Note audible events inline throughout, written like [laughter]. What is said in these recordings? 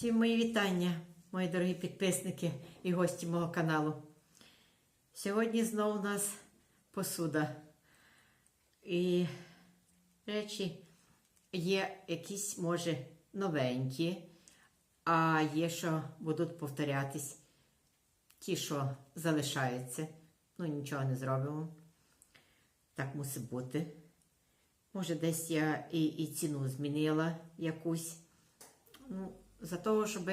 Всім мої вітання, мої дорогі підписники і гості мого каналу. Сьогодні знову у нас посуда. І речі є якісь, може, новенькі, а є, що будуть повторятись. Ті, що залишаються. Ну, нічого не зробимо. Так мусить бути. Може, десь я і, і ціну змінила якусь. Ну, за того, щоб,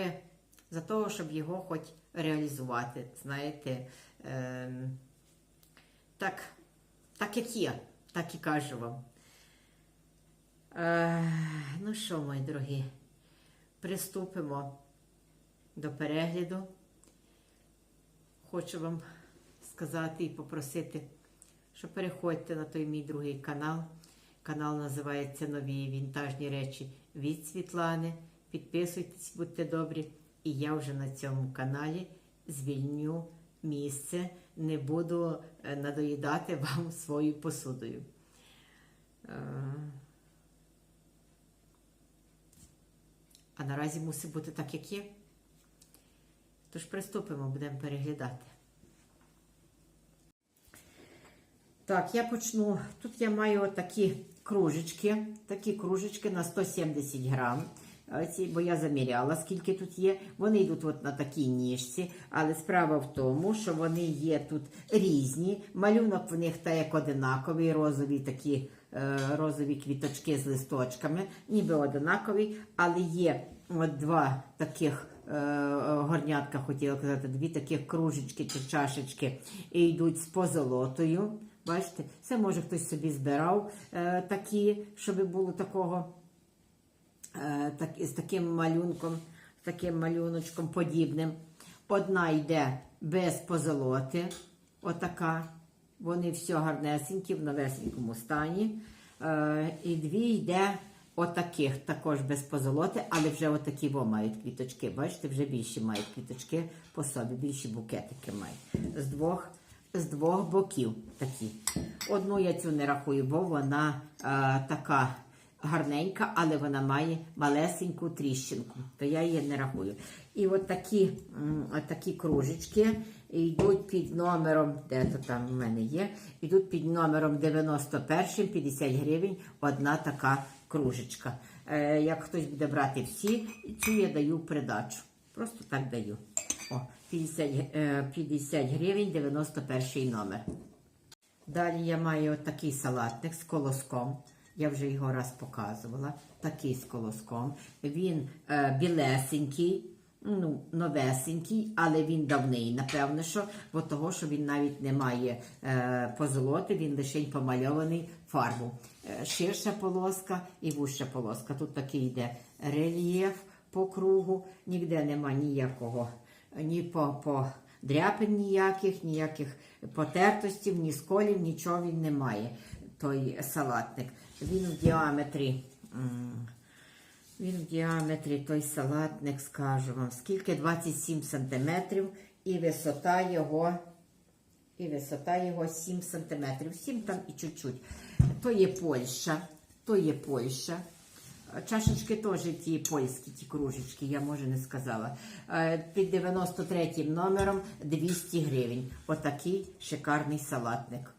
за того, щоб його хоч реалізувати, знаєте, ем, так, так як є, так і кажу вам. Е, ну що, мої дорогі, приступимо до перегляду. Хочу вам сказати і попросити, що переходьте на той мій другий канал. Канал називається Нові вінтажні речі від Світлани. Підписуйтесь, будьте добрі. І я вже на цьому каналі звільню місце, не буду е, надоїдати [laughs] вам своєю посудою. Е, А наразі мусить бути так, як є. Тож приступимо, будемо переглядати. Так, я почну. Тут я маю такі кружечки, такі кружечки на 170 грам. Ці, бо я заміряла, скільки тут є. Вони йдуть от на такій ніжці, але справа в тому, що вони є тут різні. Малюнок в них та як одинаковий, розові такі е, розові квіточки з листочками, ніби одинакові, але є от два таких е, горнятка, хотіла казати, дві таких кружечки чи чашечки і йдуть з позолотою. Бачите, це може хтось собі збирав е, такі, щоб було такого так, з таким малюнком, з таким малюночком подібним. Одна йде без позолоти, отака. Вони все гарнесенькі, в новесенькому стані. Е, і дві йде отаких, також без позолоти, але вже отакі во мають квіточки. Бачите, вже більші мають квіточки по собі, більші букетики мають. З двох з двох боків такі. Одну я цю не рахую, бо вона е, така гарненька, але вона має малесеньку тріщинку, то я її не рахую. І от такі, такі кружечки йдуть під номером, де то там в мене є, йдуть під номером 91, 50 гривень, одна така кружечка. Е, як хтось буде брати всі, цю я даю придачу. Просто так даю. О, 50, е, 50 гривень, 91 номер. Далі я маю такий салатник з колоском. Я вже його раз показувала. Такий з колоском. Він е, білесенький, ну, новесенький, але він давний, напевно, що, бо того, що він навіть не має е, позолоти, він лише помальований фарбу. Е, ширша полоска і вуща полоска. Тут такий йде рельєф по кругу, ніде нема ніякого ні по, по дряпин ніяких, ніяких потертостів, ні сколів, нічого він не має. Той салатник. Він в діаметрі. Він в діаметрі той салатник, скажу вам, скільки 27 см і висота його, і висота його 7 см. 7 там і чуть-чуть. То є Польща, то є Польща. Чашечки теж ті польські, ті кружечки, я може не сказала. Е, Під 93 номером 200 гривень. Отакий шикарний салатник.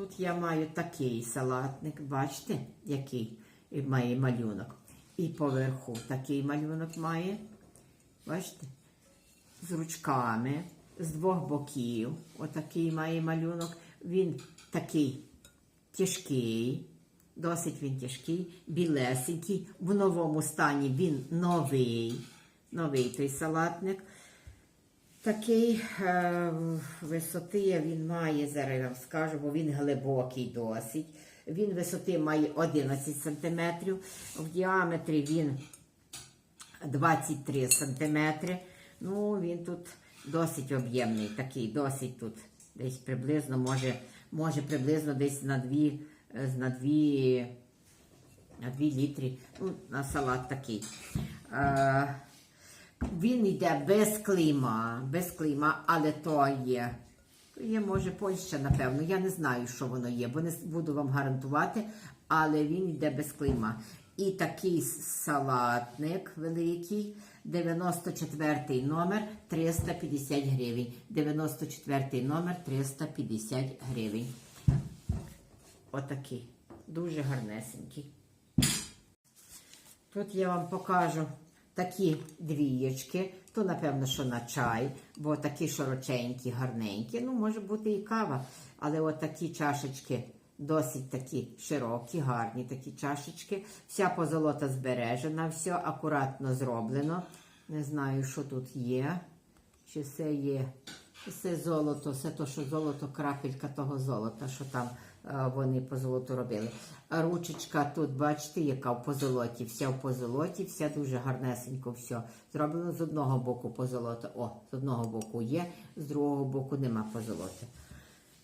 Тут я маю такий салатник, бачите, який має малюнок. І поверху такий малюнок має. Бачите? З ручками, з двох боків. Отакий має малюнок. Він такий тяжкий. Досить він тяжкий, білесенький. В новому стані він новий. Новий той салатник. Такий е, висоти він має, зараз я вам скажу, бо він глибокий досить. Він висоти має 11 см, в діаметрі він 23 см. Ну, він тут досить об'ємний, такий, досить тут десь приблизно, може, може приблизно десь на 2, е, 2, на 2 літри. Ну, на салат такий. Е, він йде без клейма, без клейма, але то є. То є, може, Польща, напевно. Я не знаю, що воно є, бо не буду вам гарантувати, але він йде без клейма. І такий салатник великий. 94 номер 350 гривень. 94 номер 350 гривень. Отакий. Дуже гарнесенький. Тут я вам покажу такі двієчки. То, напевно, що на чай, бо такі широченькі, гарненькі. Ну, може бути і кава. Але от такі чашечки досить такі широкі, гарні такі чашечки. Вся позолота збережена, все акуратно зроблено. Не знаю, що тут є. Чи все є. Все золото, все то, що золото, крапелька того золота, що там вони по золоту робили. Ручечка тут, бачите, яка в позолоті, вся в позолоті, вся дуже гарнесенько все. Зроблено з одного боку позолота. О, з одного боку є, з другого боку нема позолоти.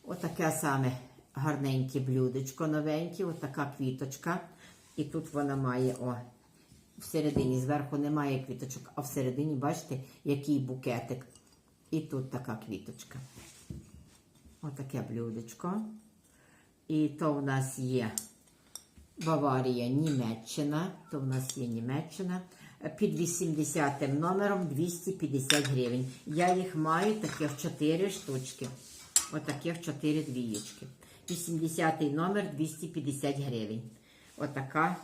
Отаке саме гарненьке блюдечко новеньке, отака квіточка. І тут вона має, о, всередині, зверху немає квіточок, а всередині, бачите, який букетик. І тут така квіточка. Отаке блюдечко. І то в нас є Баварія, Німеччина. То в нас є Німеччина. Під 80 номером 250 гривень. Я їх маю таких 4 штучки. Отаких 4 двієчки. 80 номер 250 гривень. Отака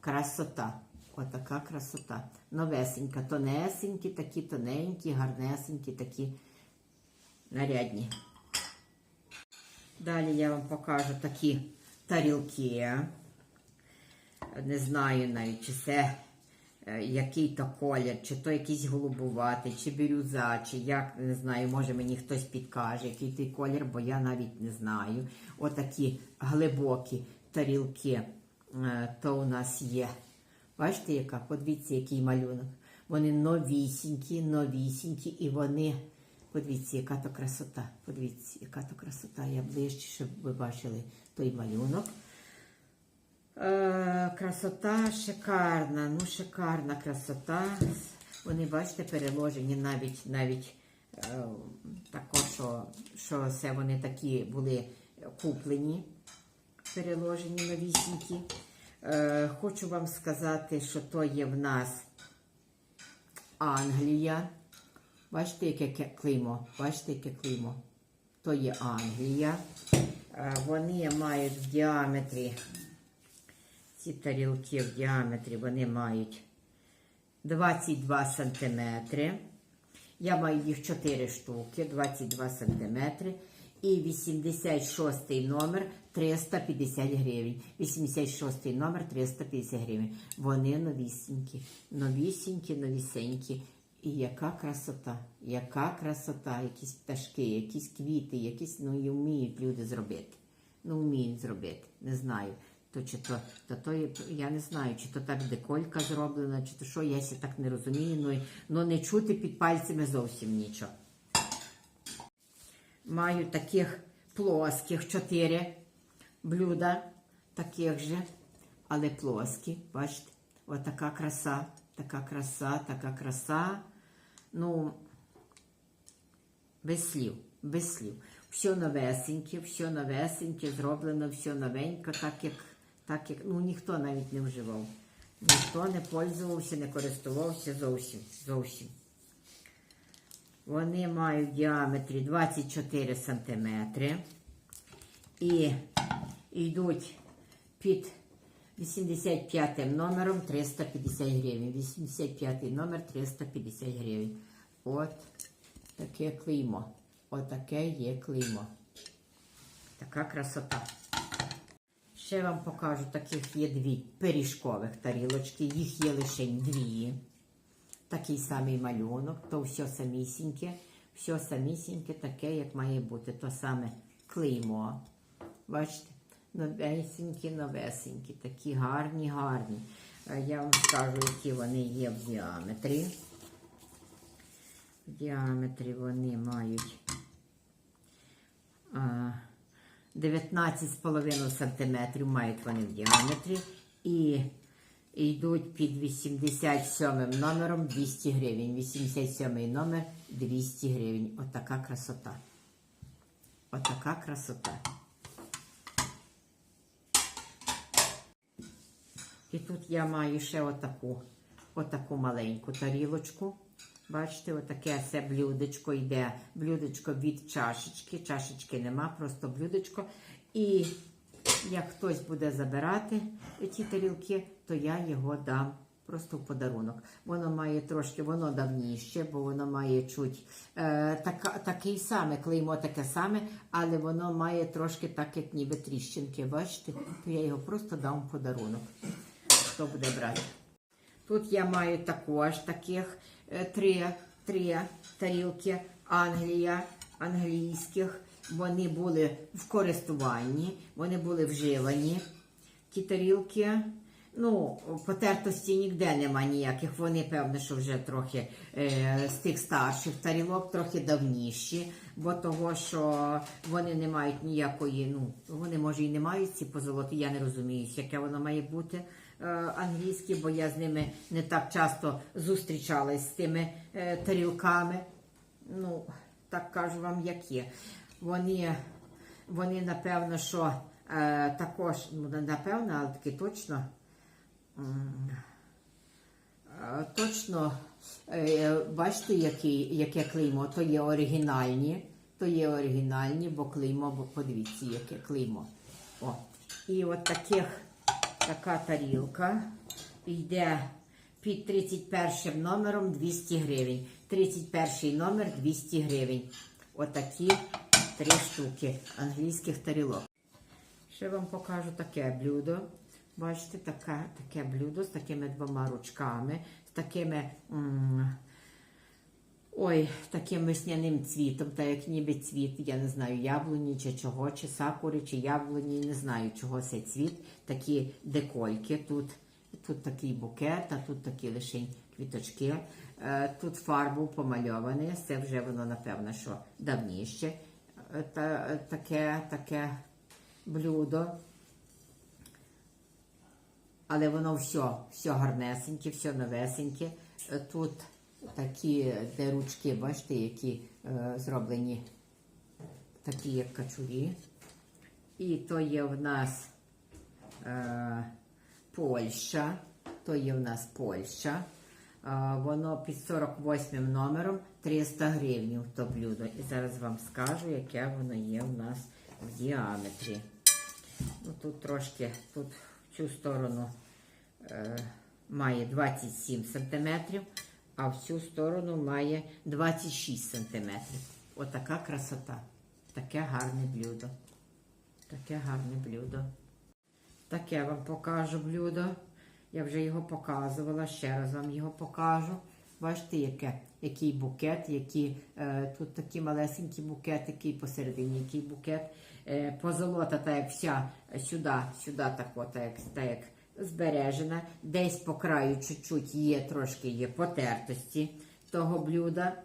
красота. Отака красота. Новесенька, тонесенькі, такі тоненькі, гарнесенькі, такі нарядні. Далі я вам покажу такі тарілки. Не знаю навіть, чи це е, який то колір, чи то якийсь голубуватий, чи бірюза, чи як, не знаю, може мені хтось підкаже, який той колір, бо я навіть не знаю. Отакі глибокі тарілки, е, то у нас є. Бачите, яка? Подивіться, який малюнок. Вони новісінькі, новісінькі, і вони. Подивіться, яка то красота. Подивіться, яка то красота. Я ближче, щоб ви бачили той малюнок. Е, красота шикарна, ну шикарна красота. Вони, бачите, переложені навіть навіть е, також, що, що це вони такі були куплені, переложені новісінькі. Е, хочу вам сказати, що то є в нас Англія. Бачите, яке клеймо? Бачите, яке клеймо? То є Англія. Е, Вони мають в діаметрі, ці тарілки в діаметрі вони мають 22 сантиметри. Я маю їх 4 штуки, 22 сантиметри. І 86 номер 350 гривень. 86 номер 350 гривень. Вони новісінькі, новісінькі, новісенькі. І яка красота, яка красота, якісь пташки, якісь квіти, якісь, ну і вміють люди зробити. Ну, вміють зробити. Не знаю. То чи то, то, то я не знаю, чи то так деколька зроблена, чи то що, я ся так не розумію, ну, ну не чути під пальцями зовсім нічого. Маю таких плоских чотири блюда, таких же, але плоскі. Бачите, отака краса, така краса, така краса. Ну, без слів, без слів. Все новесеньке, все новесеньке, зроблено, все новенько, так як, так як ну, ніхто навіть не вживав. Ніхто не пользувався, не користувався зовсім. зовсім. Вони мають діаметрі 24 см і йдуть під 85 номером 350 гривень. 85 номер 350 гривень. От таке клеймо. Отаке є клеймо. Така красота. Ще вам покажу, таких є дві пиріжкових тарілочки. Їх є лише дві. Такий самий малюнок, то все самісіньке, все самісіньке, таке, як має бути. То саме клеймо. Бачите? Новесенькі, новесенькі, такі гарні, гарні. Е, Я вам скажу, які вони є в діаметрі. В діаметрі вони мають 19,5 см мають вони в діаметрі. І йдуть під 87 номером 200 гривень. 87 номер 200 гривень. Отака красота. Отака красота. І тут я маю ще отаку, отаку маленьку тарілочку. Бачите, отаке це блюдечко йде. Блюдечко від чашечки. Чашечки нема, просто блюдечко. І як хтось буде забирати ці тарілки, то я його дам просто в подарунок. Воно має трошки, воно давніше, бо воно має чуть е, така, такий саме, клеймо таке саме, але воно має трошки так, як ніби тріщинки. Бачите? То я його просто дам в подарунок. Хто буде брати? Тут я маю також таких е, три, три тарілки Англія, англійських. Вони були в користуванні, вони були вживані. Ті тарілки. Ну, потертості ніде нема ніяких. Вони, певно, що вже трохи е, з тих старших тарілок, трохи давніші, бо того, що вони не мають ніякої, ну, вони може і не мають ці позолоти, я не розумію, яке воно має бути е, англійське, бо я з ними не так часто зустрічалась з тими е, тарілками. Ну, так кажу вам, як є. Вони, вони напевно, що е, також, ну, напевно, але таки точно. Точно, бачите, який, яке клеймо, то є оригінальні, то є оригінальні, бо клеймо, бо подивіться, яке клеймо. О. І от таких, така тарілка йде під 31 номером 200 гривень. 31 номер 200 гривень. Отакі три штуки англійських тарілок. Ще вам покажу таке блюдо. Бачите, таке, таке блюдо з такими двома ручками, з такими. м, Ой, таким весняним цвітом, так як ніби цвіт, я не знаю, яблуні чи чого, чи сакури, чи яблуні, не знаю, чого цей цвіт. Такі декольки. Тут, тут такий букет, а тут такі лише квіточки. Е, Тут фарбу помальоване, це вже воно, напевно, що давніше. Е, Та, е, таке, таке блюдо. Але воно все, все гарнесеньке, все новесеньке. Тут такі де ручки, бачите, які е, зроблені такі, як качурі. І то є в нас е, Польща. То є в нас Польща. Е, воно під 48 номером 300 гривень то блюдо. І зараз вам скажу, яке воно є в нас в діаметрі. Ну, тут трошки, тут в цю сторону е, має 27 см, а в цю сторону має 26 см. Отака красота. Таке гарне блюдо. Таке гарне блюдо. Таке вам покажу блюдо. Я вже його показувала, ще раз вам його покажу. Бачите, яке, який букет, які, е, тут такі малесенькі букетики, посередині який букет. Е, позолота, так як вся сюди, сюди так, от, так, як, так як збережена. Десь по краю чуть-чуть є, трошки є потертості того блюда.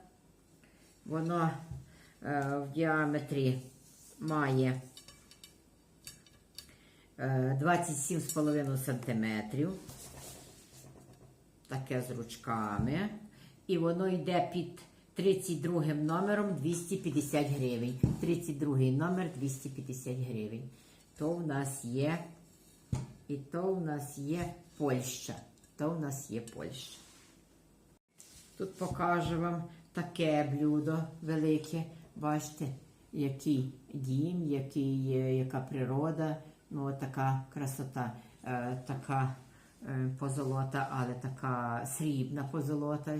Воно е, в діаметрі має е, 27,5 см. Таке з ручками. І воно йде під 32 номером 250 гривень. 32 номер 250 гривень. То в нас є. І то в нас є Польща. То в нас є Польща. Тут покажу вам таке блюдо велике. Бачите, який дім, який, яка природа. Ну, така красота, е, така е, позолота, але така срібна позолота,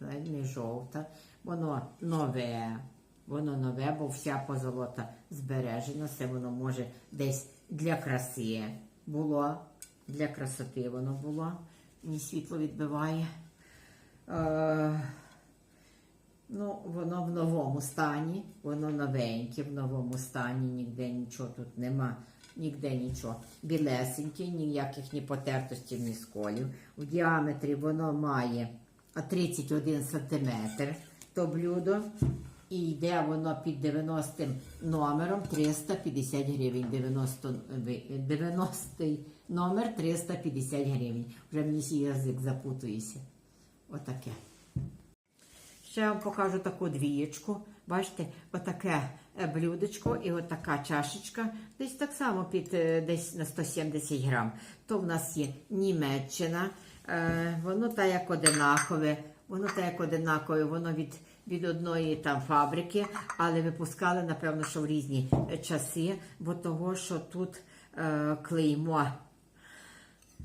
не жовта. Воно нове. Воно нове, бо вся позолота збережена. Це воно може десь для краси було. Для красоти воно було. Мені світло відбиває. Е, Ну, воно в новому стані, воно новеньке, в новому стані, ніде нічого тут нема, ніде нічого. Білесеньке, ніяких ні потертостів, ні сколів. В діаметрі воно має 31 см то блюдо. І йде воно під 90 номером 350 гривень. 90, ви- 90 номер 350 гривень. Вже мені ще язик запутується. Отаке. Ще вам покажу таку двієчку. Бачите, отаке е, блюдечко і отака чашечка. Десь так само під е, десь на 170 грам. То в нас є Німеччина. Е, воно так як одинакове, воно так як одинакове, воно від, від одної там фабрики, але випускали, напевно, що в різні е, часи, бо того, що тут е, клеймо.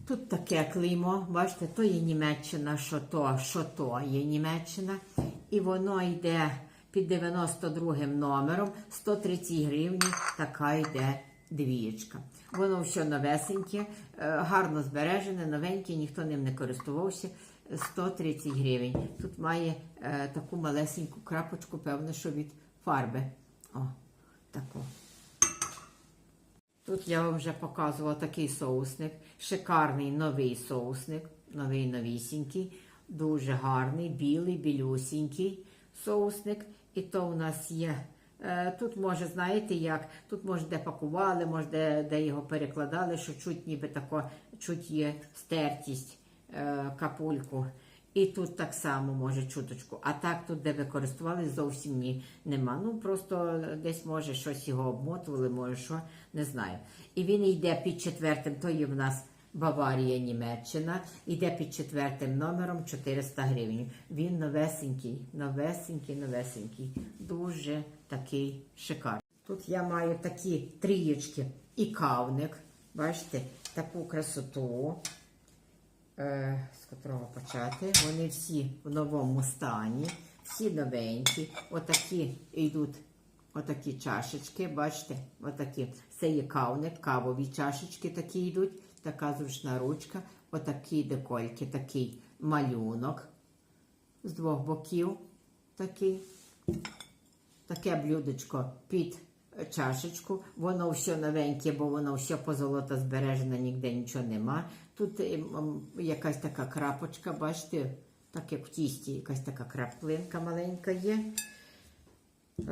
Тут таке клеймо, бачите, то є Німеччина, що то, що то є Німеччина. І воно йде під 92 номером, 130 гривень, така йде двієчка. Воно все новесеньке, е, гарно збережене, новеньке, ніхто ним не користувався. 130 гривень. Тут має е, таку малесеньку крапочку, певно, що від фарби. О, таку. Тут я вам вже показувала такий соусник. Шикарний новий соусник, новий новісінький, дуже гарний, білий, білюсінький соусник. І то у нас є. е, Тут може, знаєте як, тут може де пакували, може де, де його перекладали, що чуть ніби тако, чуть є стертість капульку. І тут так само може чуточку. А так тут, де ви користувалися, зовсім ні, нема. Ну просто десь може щось його обмотували, може що, не знаю. І він йде під четвертим, то є в нас Баварія, Німеччина, йде під четвертим номером 400 гривень. Він новесенький, новесенький, новесенький. Дуже такий шикарний. Тут я маю такі трієчки і кавник. Бачите, таку красоту е, з котрого почати. Вони всі в новому стані, всі новенькі. Отакі йдуть, отакі чашечки, бачите, отакі. Це є кавник, кавові чашечки такі йдуть, така зручна ручка, отакі декольки, такий малюнок з двох боків. Такий. Таке блюдечко під чашечку. Воно все новеньке, бо воно все позолота збережено, ніде нічого нема. Тут е, якась така крапочка, бачите, так як в тісті, якась така краплинка маленька є.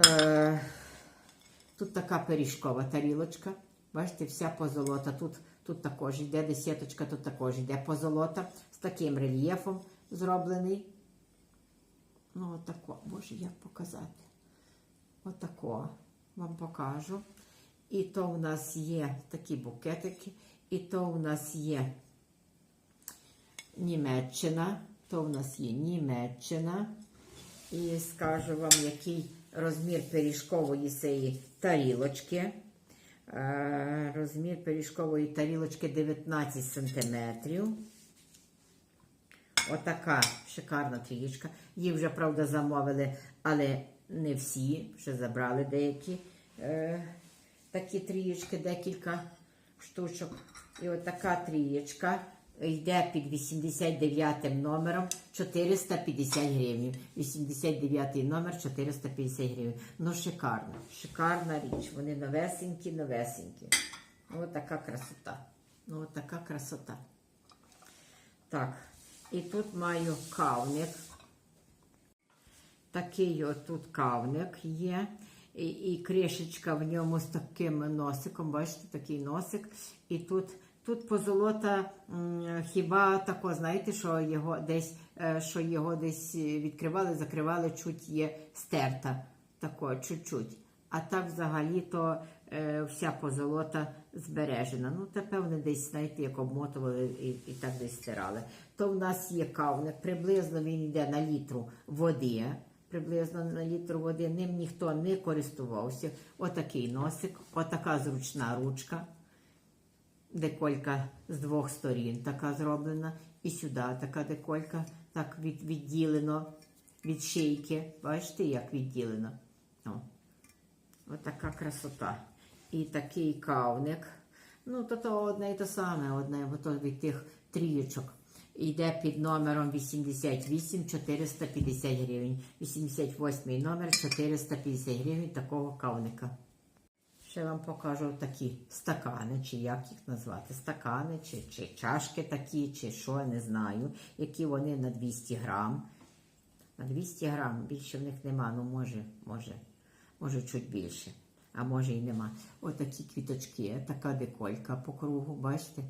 Е, тут така пиріжкова тарілочка. Бачите, вся позолота. Тут, тут також йде десяточка, тут також йде позолота з таким рельєфом зроблений. Ну, отако, боже, як показати. Отако вам покажу. І то в нас є такі букетики, і то в нас є Німеччина, то в нас є Німеччина. І скажу вам, який розмір пиріжкової цієї тарілочки. Е, Розмір пиріжкової тарілочки 19 сантиметрів. Отака шикарна трієчка. Її вже, правда, замовили, але не всі, вже забрали деякі е, такі трієчки, декілька штучок. І отака трієчка йде під 89 номером 450 гривень. 89 номер 450 гривень. Ну, шикарна, шикарна річ. Вони новесенькі, новесенькі. Ось така красота. Ну, от така красота. Так, і тут маю кавник. Такий отут кавник є. І, і кришечка в ньому з таким носиком. Бачите, такий носик. І тут, тут позолота хіба тако, знаєте, що його десь, е, що його десь відкривали, закривали, чуть є стерта. Тако, чуть-чуть. А так взагалі то е, вся позолота збережена. Ну, та певне, десь, знаєте, як обмотували і, і так десь стирали. То в нас є кавник, приблизно він йде на літру води. Приблизно на літр води ним ніхто не користувався. Отакий носик, отака зручна ручка. Деколька з двох сторін така зроблена. І сюди така деколька, так від, відділено від шийки. Бачите, як відділено? О. Отака красота. І такий кавник. Ну, то, то одне і те саме, одне, бо то від тих трієчок. Йде під номером 88 450 гривень. 88 номер 450 гривень такого кавника. Ще вам покажу такі стакани, чи як їх назвати. Стакани, чи, чи чашки такі, чи що, не знаю. Які вони на 200 грам. На 200 грам більше в них нема, ну може, може, може чуть більше, а може і нема. Отакі квіточки, така деколька по кругу, бачите?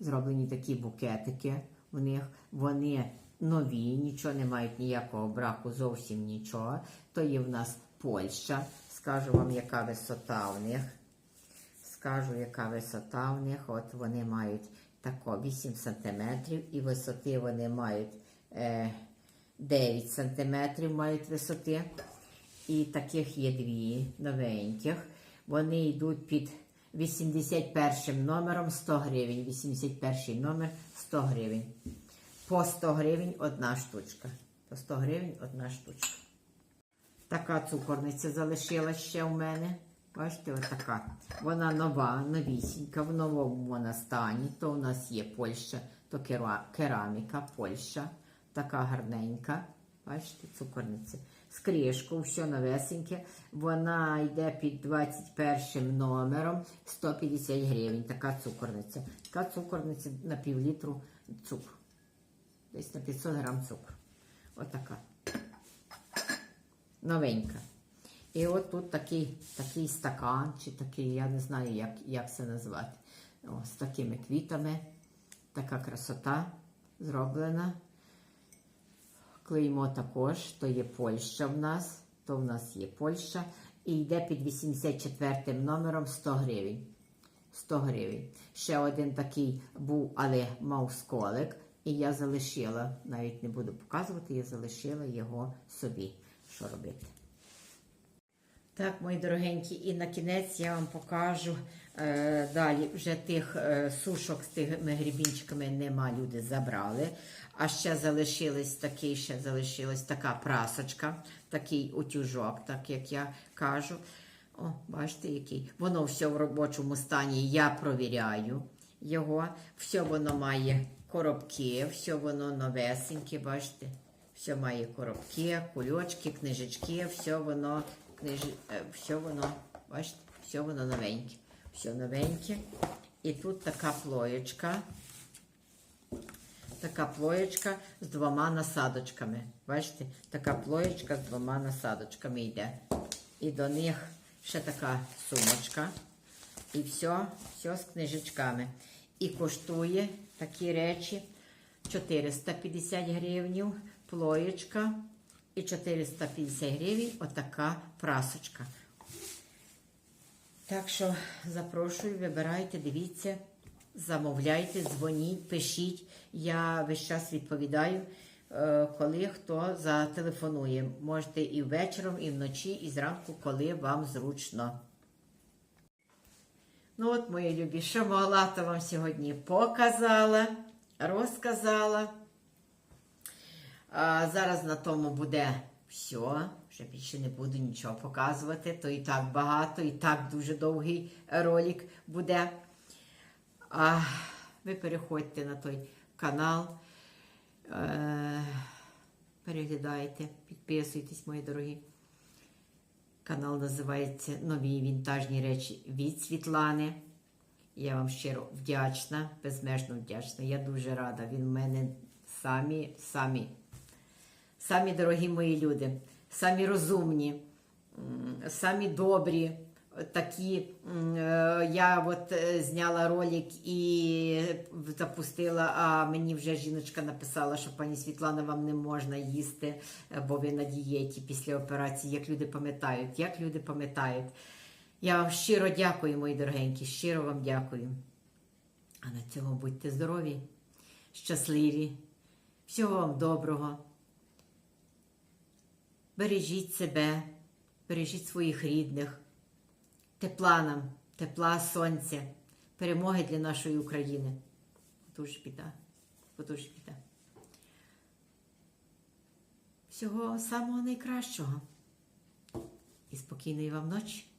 Зроблені такі букетики в них. Вони нові, нічого не мають ніякого браку, зовсім нічого. То є в нас Польща. Скажу вам, яка висота в них. Скажу, яка висота в них. От вони мають тако 8 см і висоти вони мають е, 9 см мають висоти. І таких є дві новеньких. Вони йдуть під 81 номером 100 гривень. 81 номер 100 гривень. По 100 гривень одна штучка. По 100 гривень одна штучка. Така цукорниця залишилась ще у мене. Бачите, отака. Вона нова, новісінька, в новому вона стані. То у нас є Польща, то кераміка, Польща. Така гарненька. Бачите, цукорниця. З кришкою, все новесеньке. Вона йде під 21 номером 150 гривень. Така цукорниця. Така цукорниця на півлітру цукру. Десь на 500 грам цукру. Отака новенька. І от тут такий, такий стакан, чи такий, я не знаю, як, як це назвати. О, з такими квітами. Така красота зроблена. Клеймо також, то є Польща в нас, то в нас є Польща. І йде під 84 номером 100 гривень. 100 гривень. Ще один такий був, але мав сколик. І я залишила, навіть не буду показувати, я залишила його собі. Що робити? Так, мої дорогенькі, і на кінець я вам покажу е, далі. Вже тих е, сушок з тими грібінчиками нема, люди забрали. А ще залишилась такий, ще залишилась така прасочка, такий утюжок, так як я кажу. О, бачите, який. Воно все в робочому стані. Я провіряю його. Все воно має коробки, все воно новесеньке, бачите. Все має коробки, кульочки, книжечки, все воно, книж... е, все воно, бачите, все воно новеньке. Все новеньке. І тут така плоєчка. Така плоєчка з двома насадочками. Бачите, така плоєчка з двома насадочками йде. І до них ще така сумочка. І все, все з книжечками. І коштує такі речі 450 гривень, плоєчка і 450 гривень отака прасочка. Так що запрошую, вибирайте, дивіться, замовляйте, дзвоніть, пишіть. Я весь час відповідаю, е, коли хто зателефонує. Можете і ввечером, і вночі, і зранку, коли вам зручно. Ну от, мої любі, що могла, вам сьогодні показала, розказала. А зараз на тому буде все. Вже більше не буду нічого показувати. То і так багато, і так дуже довгий ролик буде. А ви переходьте на той канал. Е, переглядайте, підписуйтесь, мої дорогі. Канал називається Нові вінтажні речі від Світлани. Я вам щиро вдячна, безмежно вдячна. Я дуже рада. Він в мене самі, самі, самі дорогі мої люди, самі розумні, самі добрі. Такі е, я от е, зняла ролик і запустила, а мені вже жіночка написала, що пані Світлана, вам не можна їсти, е, бо ви на дієті після операції. Як люди пам'ятають, як люди пам'ятають. Я вам щиро дякую, мої дорогенькі, щиро вам дякую. А на цьому будьте здорові, щасливі, всього вам доброго. Бережіть себе, бережіть своїх рідних, тепла нам, тепла сонця, перемоги для нашої України. Дуже біда, дуже біда. Всього самого найкращого і спокійної вам ночі.